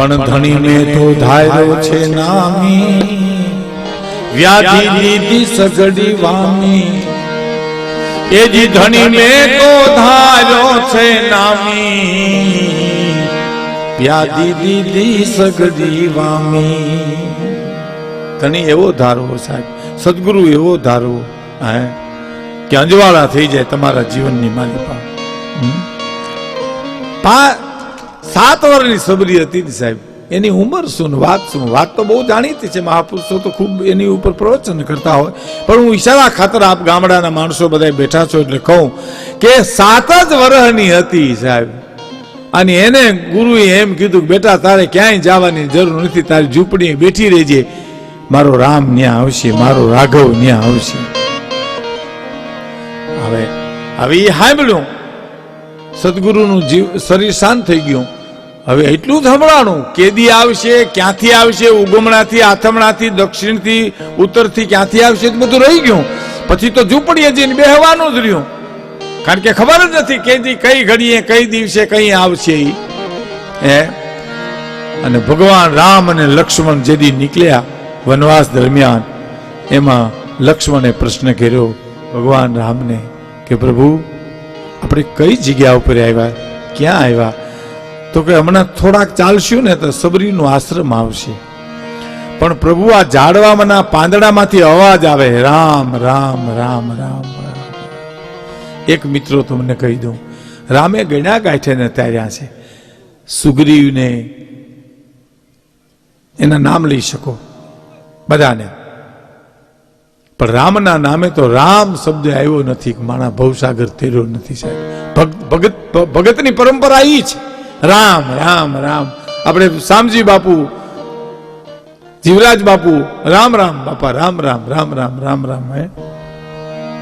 પણ ધણી મેં તો ધાર્યો છે નામી. વ્યાધિ દીધી સગડી વામી. એ જી ધણી મેં ધાર્યો છે નામી. વ્યાધિ દીધી સગડી વામી. ધણી એવો ધારવો સાહેબ, સદગુરુ એવો ધારવો, હે? કે અંજવાળા થઈ જાય તમારા જીવનની માલિકા. પા સાત વર્ષની સબરી હતી સાહેબ. એની ઉંમર શું વાત શું? વાત તો બહુ જાણીતી છે. મહાપુરુષો તો ખૂબ એની ઉપર પ્રવચન કરતા હોય. પણ હું ઈશારા ખાતર આપ ગામડાના માણસો બધા બેઠા છો એટલે કહું કે સાત જ વર્ષની હતી સાહેબ. અને એને ગુરુએ એમ કીધું બેટા, તારે ક્યાંય જવાની જરૂર નથી. તારી ઝૂંપડી બેઠી રહેજે. મારો રામ ન્યા આવશે. મારો રાઘવ ન્યા આવશે. હવે હવે એ સાંભળ્યું. સદગુરુનું જીવ શરીર શાંત થઈ ગયું. હવે એટલું સંભળાણું, કેદી આવશે, ક્યાંથી આવશે, ઉગમણાથી, આથમણાથી, દક્ષિણથી, ઉત્તરથી, ક્યાંથી આવશે, એ બધું રહી ગયું. પછી તો ઝૂંપડીએ જઈને બેહવાનું જ રહ્યું. કારણ કે ખબર જ નથી કેદી કઈ ઘડીએ, કઈ દિવસે કઈ આવશે. એ અને ભગવાન રામ અને લક્ષ્મણ જેદી નીકળ્યા વનવાસ દરમિયાન, એમાં લક્ષ્મણે પ્રશ્ન કર્યો, ભગવાન રામને કે પ્રભુ આપણે કઈ જગ્યા ઉપર આવ્યા? ક્યાં આવ્યા? તો કે હમણાં થોડાક ચાલશું ને તો સબરીનો આશ્રમ આવશે. પણ પ્રભુ, આ ઝાડવામાંના પાંદડામાંથી અવાજ આવે. રામ રામ રામ રામ એક મિત્રો તમને કહી દઉં. રામે ગણ્યા ગાંઠે તાર્યા છે. સુગ્રીવને એના નામ લઈ શકો. બધાને. પણ રામના નામે તો રામ શબ્દ આવ્યો નથી માણા ભવસાગર તેર્યો નથી સાહેબ. ભગત, ભગતની પરંપરા એ છે. રામ રામ રામ. આપણે શામજી બાપુ, જીવરાજ બાપુ, રામ રામ, બાપા, રામ રામ રામ રામ રામ રામ, હે.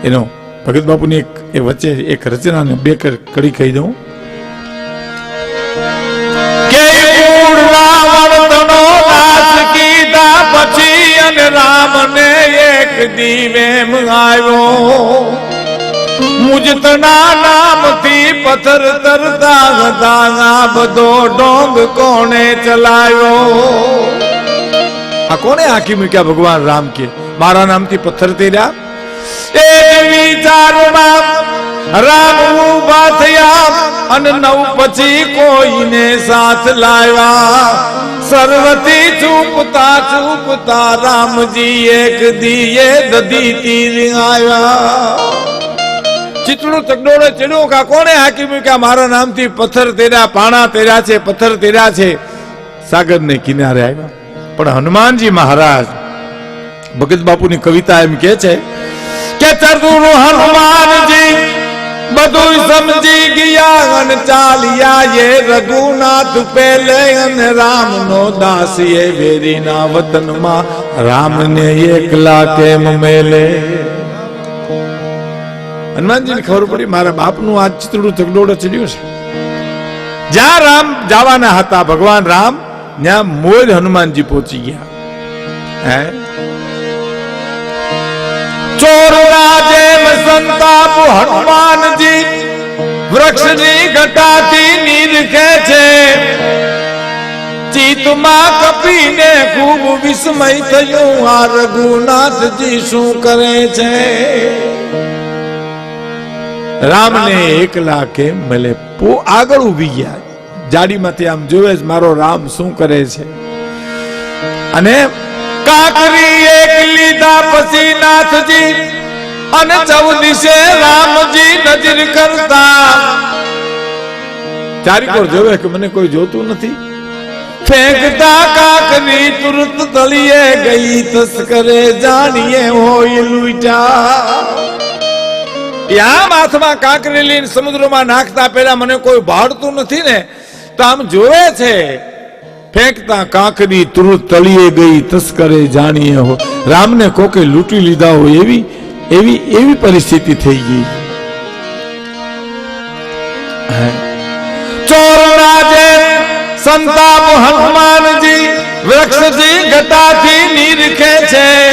એનો ભગત બાપુની એક, એ વચ્ચે એક રચનાને બે કર- કડી કહી દઉં. કે રાવણ રામને એક દીવેમ આવ્યો. મુજતના નામથી પથ્થર તરતા હતા આ બધો ડોંગ કોણે ચલાયો આ કોને આખી મૂક્યા ભગવાન રામ કે? મારા નામથી પથ્થર તેર્યા? એ વિચારમાં રામ ઊભા થયા અને નવ પછી કોઈને સાથ લાવ્યા. સર્વથી ચૂપતા ચૂપતા રામજી એક દીએ દધી તીર આવ્યા ચિતડું ચગડોળે ચડ્યું કા કોણે હાકી મૂક્યા મારા નામથી પથ્થર તેર્યા પાણા તેર્યા છે, પથ્થર તેર્યા છે. સાગરને કિનારે આવ્યા. પણ હનુમાનજી મહારાજ, ભગત બાપુની કવિતા એમ કે છે કે ચતુર હનુમાનજી બધું સમજી ગયા અને ચાલ્યા એ રઘુનાથ પેલે અને રામનો દાસ એ વેરીના વતનમાં રામને એકલા કેમ મેલે? હનુમાનજીને ખબર પડી, મારા બાપનું આ ચિતડું ચગડોળે ચડ્યું છે. જ્યાં રામ જવાના હતા, ભગવાન રામ, ત્યાં મોજ હનુમાનજી પહોંચી ગયા. હે? ચોર જેમ સંતાપ હનુમાનજી, વૃક્ષની ઘટાથી નીરખે છે ચિતમાં કપીને ખૂબ વિસ્મય થયું. આ રઘુનાથજી શું કરે છે? રામને એકલા કેમ મળે. પો આગળ ઊભી ગયા. જાડીમાંથી આમ જોવે જ મારો રામ શું કરે છે? અને કાકરી એક લીધા પછી નાથજી અને ચૌદીસે રામજી નજર કરતા. ચારિકોર જોવે કે મને કોઈ જોતું નથી? ફેંકતા કાકની તુરત તળીએ ગઈ તસ્કરે જાણીએ હોય લૂંટા આમ હાથમાં કાંકરી લઈને સમુદ્રમાં નાખતા પહેલા મને કોઈ ભાડતું નથી ને? તો આમ જોવે છે ફેંકતા કાંકરી તુરત તળીએ ગઈ તસ્કરે જાણીએ હો રામને કોકે લૂંટી લીધા હોય એવી? એવી એવી પરિસ્થિતિ થઈ ગઈ. હે. ચોરના જે સંતાપ હનુમાનજી વૃક્ષથી ઘટાથી નીરખે છે.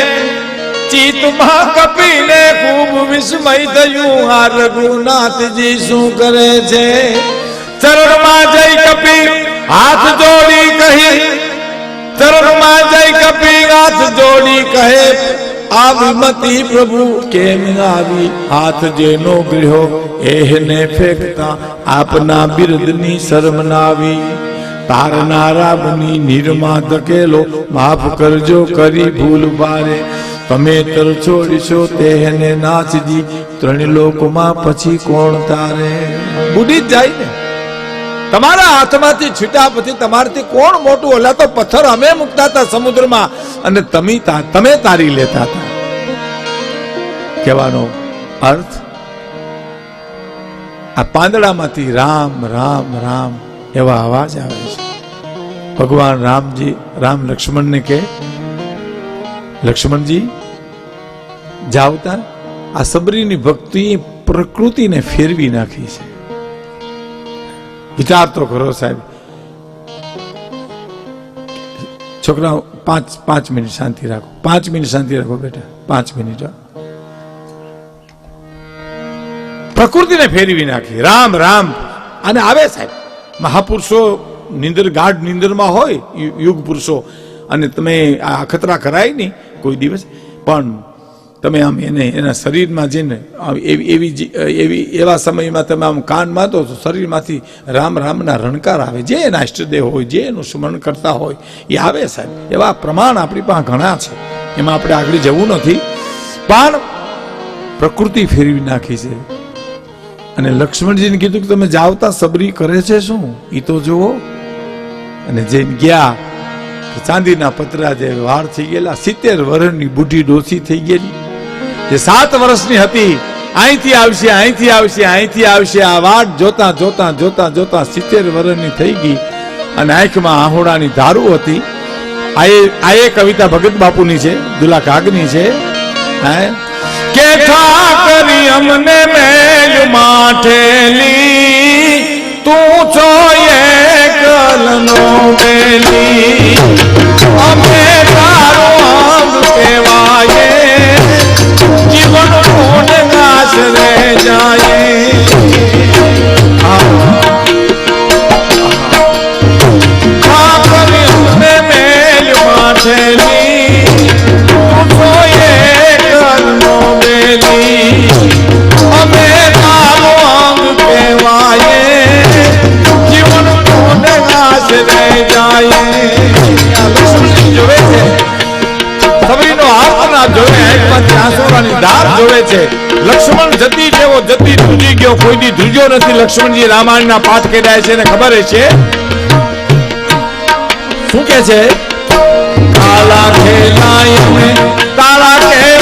ચિત્તમાં કપીને ખૂબ વિસ્મય થયું. આ રઘુનાથજી શું કરે છે? ચરણમાં જઈ કપી હાથ જોડી કહી. ચરણમાં જઈ કપી હાથ જોડી કહે. આ વિમતી પ્રભુ કેમ આવી હાથ જેનો ગ્રહો એહને ફેંકતા આપના બિરદની શરમ નાવી. તારના રામની નિર્મા ધકેલો, માફ કરજો કરી ભૂલ બારે. તમે તર છોડીશો તેને નાચજી, ત્રણ લોકમાં પછી કોણ તારે? બુડી જાય ને. તમારા હાથમાંથી છૂટ્યા પછી તમારાથી કોણ મોટું? ઓલા તો પથ્થર અમે મૂકતા હતા સમુદ્રમાં. અને તમે તમે તારી લેતા હતા. કહેવાનો અર્થ, આ પાંદડામાંથી રામ રામ રામ એવા અવાજ આવે છે. ભગવાન રામજી, રામ લક્ષ્મણને કે લક્ષ્મણજી, જાવતા આ સબરીની ભક્તિ પ્રકૃતિને ફેરવી નાખી છે. વિચાર તો કરો સાહેબ. છોકરાઓ, પાંચ પાંચ મિનિટ શાંતિ રાખો. પાંચ મિનિટ શાંતિ રાખો બેટા. પાંચ મિનિટ. પ્રકૃતિને ફેરવી નાખી. રામ રામ. અને આવે સાહેબ. મહાપુરુષો નિંદર, ગાઢ નિંદરમાં હોય યુગ પુરુષો અને તમે આ અખતરા કરાય નહીં કોઈ દિવસ. પણ તમે આમ એને, એના શરીરમાં જઈને એવી એવી એવી, એવા સમયમાં તમે આમ કાન માતો તો શરીરમાંથી રામ રામના રણકાર આવે, જે એના ઇષ્ટદેવ હોય, જે એનું સ્મરણ કરતા હોય, એ આવે સાહેબ. એવા પ્રમાણ આપણી પાસે ઘણા છે. એમાં આપણે આગળ જવું નથી. પણ પ્રકૃતિ ફેરવી નાખી છે. અને લક્ષ્મણજીને કીધું કે તમે જાવતા સબરી કરે છે શું? એ તો જુઓ. અને જઈને ગયા, ચાંદીના પતરા જે વાળ થઈ ગયેલા, સિત્તેર વર્ષની બુઢી ડોસી થઈ ગયેલી. જે સાત વર્ષની હતી, અહીંથી આવશે અહીંથી આવશે અહીંથી આવશે, આ વાટ જોતા જોતા જોતા જોતા સિત્તેર વર્ષની થઈ ગઈ અને આંખમાં આહોડાની ધારું હતી. આ એ કવિતા ભગત બાપુની છે, દુલા કાગની છે, હે? કે ઠાકરી અમને મેલ માઠેલી, તું છો એકલનો બેલી અમે આંસુડાની ધાર જોવે છે. લક્ષ્મણ જતી જેવો જતી ધ્રુજી ગયો કોઈની ધ્રુજ્યો નથી. લક્ષ્મણજી રામાયણના પાઠ કર્યા છે ને ખબર છે શું કે છે? કાલા ખેલાય તારા કહેવાના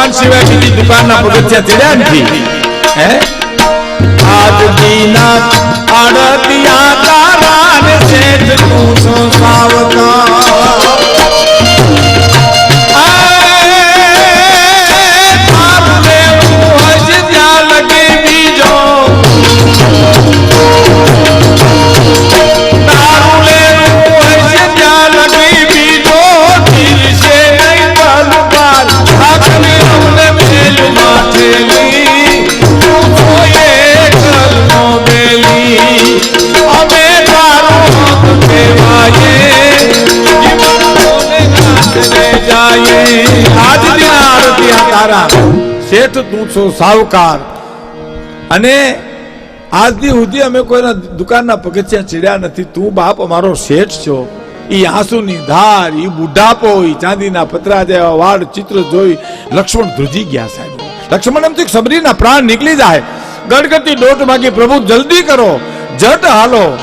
તારી દુકાન સિવાય બીજી દુકાનના પગથિયા ચડ્યા નથી હે આજ દીના આડતિયા તારા ને શેઠ પૂછો સાવકાર આય શેઠ તું છો સાવકાર અને આજથી સુધી અમે કોઈના દુકાનના પગથિયા ચીડ્યા નથી. તું બાપ અમારો શેઠ છો. એ આંસુની ધાર એ બુઢાપો એ ચાંદીના પતરા જેવા વાળ ચિત્ર જોઈ લક્ષ્મણ ધ્રુજી ગયા સાહેબ. લક્ષ્મણ એમ સબરીના પ્રાણ નીકળી જાય. ગડગડતી દોટ માગી, પ્રભુ, જલ્દી કરો. જટ હાલો.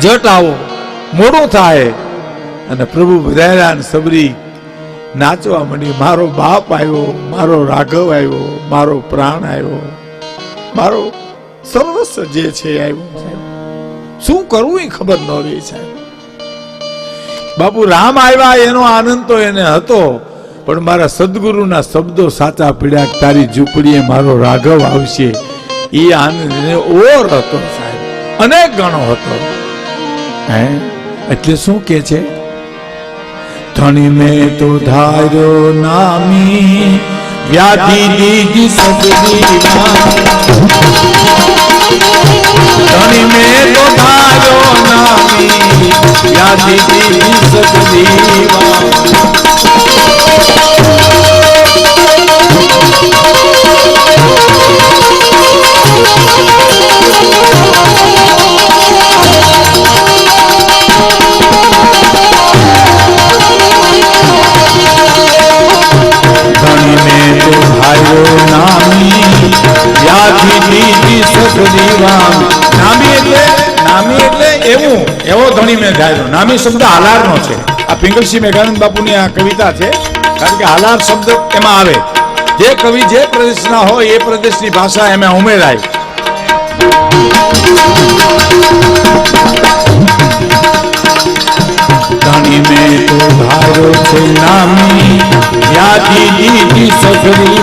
જટ આવો. મોડું થાય. અને પ્રભુ ને સબરી નાચવા માંડી, મારો બાપ આવ્યો, મારો રાઘવ આવ્યો, મારો પ્રાણ આવ્યો. મારો સર્વસ્વ જે છે આવ્યો શું કરવું એ ખબર ન રહી સાહેબ. બાપુ, રામ આવ્યા, એનો આનંદ તો એને હતો, પણ મારા સદગુરુના શબ્દો સાચા પીડ્યા તારી ઝૂંપડીએ મારો રાઘવ આવશે, એ આનંદ એને ઓર હતો, સાહેબ. અનેક ગણો હતો. હે? એટલે શું કે છે? ધણી મેં તો ધાર્યો નામી, વ્યાધિ દીધી સદરી ધણી મેં તો ધાર્યો નામી, વ્યાધિ દીધી સદરી એવું, એવો ધણી મેં ધાર્યો નામી શબ્દ હાલારનો છે. આ પિંગલસિંહ મેઘાનંદ બાપુની આ કવિતા છે. કારણ કે હાલાર શબ્દ એમાં આવે. જે કવિ જે પ્રદેશના હોય એ પ્રદેશની ભાષા એમાં ઉમેરાય. ધણી નામી. યાદી દીદી સગરી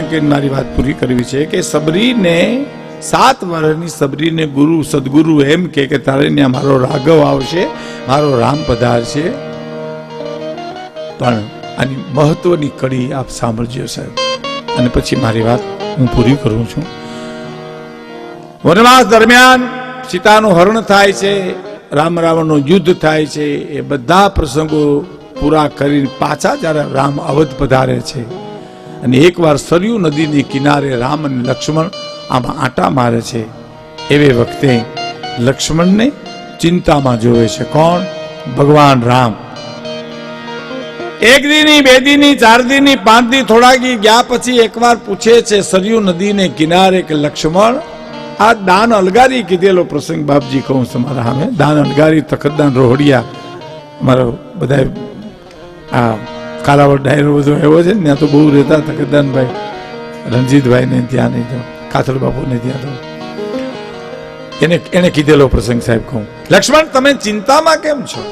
કહીને વાત પૂરી કરવી છે કે સબરીને સાત વર્ષની સબરીને ગુરુ, સદગુરુ એમ કે તારે ત્યાં મારો રાઘવ આવશે, મારો રામ પધારશે. પણ આની મહત્વની કડી આપ સાંભળજો સાહેબ. અને પછી મારી વાત હું પૂરી કરું છું. વનવાસ દરમિયાન સીતાનું હરણ થાય છે, રામ રાવણનું યુદ્ધ થાય છે, એ બધા પ્રસંગો પૂરા કરીને પાછા જ્યારે રામ અવધ પધારે છે. અને એકવાર સરયુ નદીની કિનારે રામ અને લક્ષ્મણ આમાં આટા મારે છે. એવે વખતે લક્ષ્મણને ચિંતામાં જોવે છે. કોણ? ભગવાન રામ. એક દીની, બે દીની, ચાર દીની, પાંચ દી થોડાકી ગયા પછી એકવાર પૂછે છે સરયુ નદીને કિનારે કે લક્ષ્મણ, આ દાન અલગારી કીધેલો પ્રસંગ બાપજી કહું તમારા સામે. દાન અલગારી, તખતદાન રોહડિયા. અમારો બધા આ કાલાવડ ડાયરો બધો એવો છે ત્યાં તો બહુ રહેતા હતા રણજીતભાઈને ત્યાં નહીં તો કાથલ બાપુને ત્યાં તો. એને એને કીધેલો પ્રસંગ સાહેબ કહું. લક્ષ્મણ, તમે ચિંતામાં કેમ છો?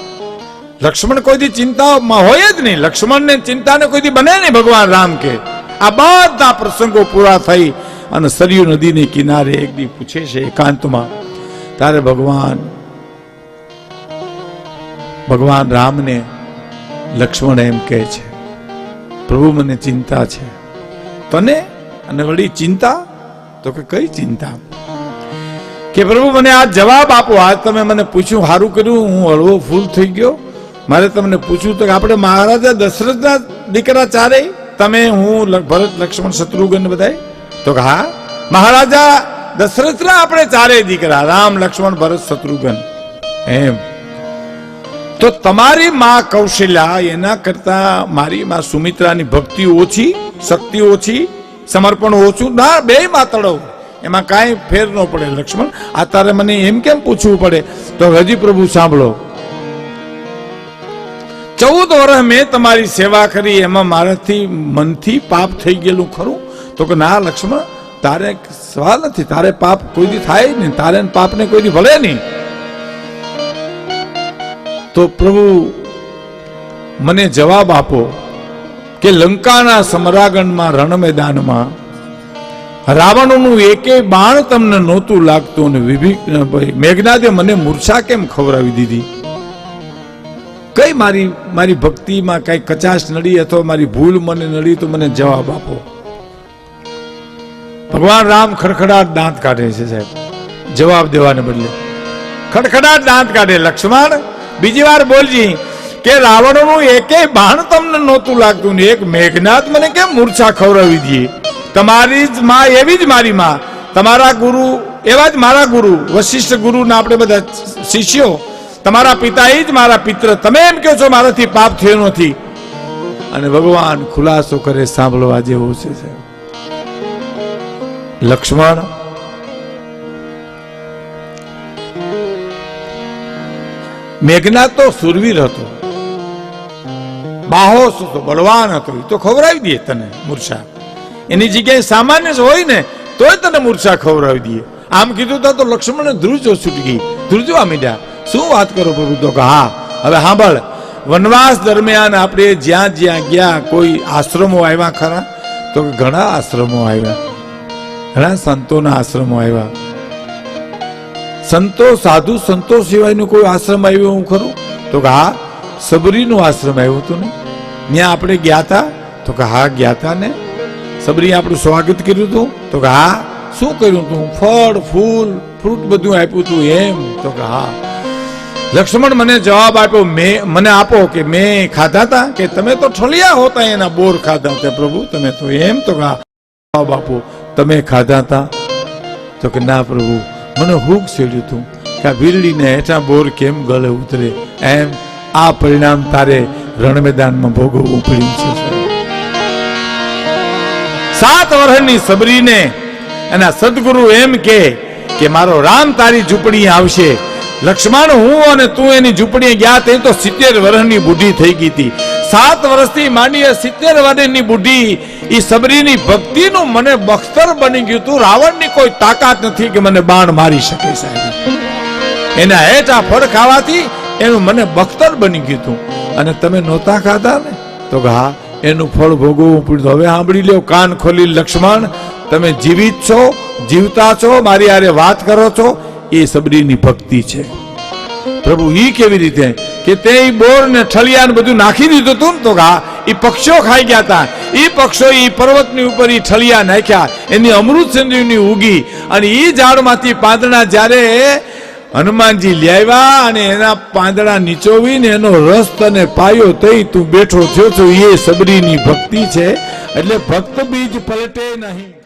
લક્ષ્મણ કોઈથી ચિંતામાં હોય જ નહીં. લક્ષ્મણને ચિંતાને ચિંતા ને કોઈ દી બને નહીં ભગવાન રામ કે. આ બધા પ્રસંગો પૂરા થઈ અને સરયુ નદીને કિનારે એક દી પૂછે છે એકાંતમાં, તારે ભગવાન ભગવાન રામને લક્ષ્મણ એમ કહે છે, પ્રભુ, મને ચિંતા છે. તને? અને વળી ચિંતા? તો કે કઈ ચિંતા? કે પ્રભુ, મને આ જવાબ આપો. આજ તમે મને પૂછ્યું સારું કર્યું, હું હળવો ફૂલ થઈ ગયો. મારે તમને પૂછ્યું તો આપણે મહારાજા દશરથના દીકરા ચારે તમે, હું ભરત, લક્ષ્મણ, શત્રુઘ્ન બધાય? તો કે હા, મહારાજા દશરથના આપણે ચારે દીકરા, રામ, લક્ષ્મણ, ભરત, શત્રુઘ્ન. એમ. તો તમારી માં કૌશલ્યા એના કરતા મારી માં સુમિત્રાની ભક્તિ ઓછી, શક્તિ ઓછી, સમર્પણ ઓછું, ના, બે માતડો એમાં કાંઈ ફેર ન પડે, લક્ષ્મણ. આ તારે મને એમ કેમ પૂછવું પડે? તો હજી પ્રભુ સાંભળો. ચૌદ વર્ષ મેં તમારી સેવા કરી, એમાં મારાથી મનથી પાપ થઈ ગયેલું ખરું. તો કે ના, લક્ષ્મણ, તારે સવાલ નથી. તારે પાપ કોઈ દી થાય નહીં. તારે પાપને કોઈ દી ભલે નહીં. તો પ્રભુ, મને જવાબ આપો કે લંકાના સમરાગણમાં રણ મેદાનમાં રાવણનું એકે બાણ તમને નહોતું લાગતું મેઘનાદે મને મૂર્છા કેમ ખવડાવી દીધી? કઈ મારી મારી ભક્તિમાં કઈ કચાશ નડી અથવા મારી ભૂલ મને નડી તો મને જવાબ આપો. ભગવાન રામ ખડખડાટ દાંત કાઢે છે સાહેબ. જવાબ દેવાને બદલે. ખડખડાટ દાંત કાઢે, લક્ષ્મણ. બીજી વાર બોલજી કે રાવણનું એકેય બાણ તમને નહોતું લાગતું ને એક મેઘનાથ મને કેમ મૂર્છા ખવડાવી દઈએ તમારી જ માં એવી જ મારી માં. તમારા ગુરુ એવા જ મારા ગુરુ, વશિષ્ઠ ગુરુના આપણે બધા શિષ્યો. તમારા પિતા જ મારા પિત્ર. તમે એમ કહો છો મારાથી પાપ થયો નથી. અને ભગવાન ખુલાસો કરે સાંભળવા જેવું છે લક્ષ્મણ મેઘનાથ તો સુરવીર હતો. બાહોશ હતો બળવાન હતો એ તો ખવડાવી દે તને મૂર્છા. એની જગ્યાએ સામાન્ય હોય ને, તોય તને મૂર્છા ખવડાવી દે. આમ કીધું તો લક્ષ્મણ ધ્રુજો છૂટી ગઈ. ધ્રુજવા મીડ્યા, શું વાત કરો પ્રભુ? તો કે, હા, હવે સાંભળ, વનવાસ દરમિયાન આપણે જ્યાં જ્યાં ગયા, કોઈ આશ્રમો આવ્યા ખરા? તો ઘણા આશ્રમો આવ્યા. ઘણા સંતોના આશ્રમો આવ્યા. સંતો, સાધુ, સંતો સિવાયનું કોઈ આશ્રમ આવ્યો હું ખરું? તો કે હા, સબરીનું આશ્રમ આવ્યો હતો ને. ત્યાં આપણે ગયા હતા તો કે હા, ગયા હતા ને. સબરી આપણું સ્વાગત કર્યું હતું. તો કે હા, શું કર્યું હતું ફળ, ફૂલ, ફ્રૂટ બધું આપ્યું તું એમ. તો કે હા. લક્ષ્મણ મને જવાબ આપ્યો, મેં, મને આપો કે મેં ખાધા હતા કે તમે તો ઠલિયા હોતા એના બોર ખાધા હતા પ્રભુ? તમે તો એમ તો જવાબ આપો, તમે ખાધા હતા તો કે ના પ્રભુ મને હુક છેડ્યું હતું કે આ વીરડીને હેઠા બોર કેમ ગળે ઉતરે? એમ આ પરિણામ તારે રણમેદાનમાં ભોગવવું પડ્યું છે સાત વર્ષની સબરીને એના સદગુરુ એમ કે કે મારો રામ તારી ઝૂંપડી આવશે. લક્ષ્મણ, હું અને તું એની ઝૂંપડીએ ગયા તે તો સિત્તેર વર્ષની બુઢી થઈ ગઈ હતી. સાત વર્ષથી માંડીએ સિત્તેર વર્ષની બુઢી એ સબરીની ભક્તિનું મને બખ્તર બની ગયું તું. રાવણની કોઈ તાકાત નથી કે મને બાણ મારી શકે સાહેબ. એના હેઠા ફળ ખાવાથી એનું મને બખ્તર બની ગયું તું. અને તમે નહોતા ખાધા ને? તો હા, એનું ફળ ભોગવવું પડ્યું હવે સાંભળી લ્યો, કાન ખોલી લક્ષ્મણ, તમે જીવિત છો, જીવતા છો, મારી આરે વાત કરો છો. એ સબરીની ભક્તિ છે. પ્રભુ ઈ કેવી રીતે? કે તે બોર ને ઠળિયા બધું નાખી દીધું હતું તો કે એ પક્ષીઓ ખાઈ ગયા હતા એ પક્ષો એ પર્વતની ઉપર ઈ ઠલિયા નાખ્યા. એની અમૃત સંજીવની ઉગી અને એ ઝાડમાંથી પાંદડા જ્યારે હનુમાનજી લેવા અને એના પાંદડા નીચોવીને એનો રસ તને પાયો તઈ તું બેઠો થયો છો એ સબરીની ભક્તિ છે. એટલે ભક્ત બીજ પલટે નહીં.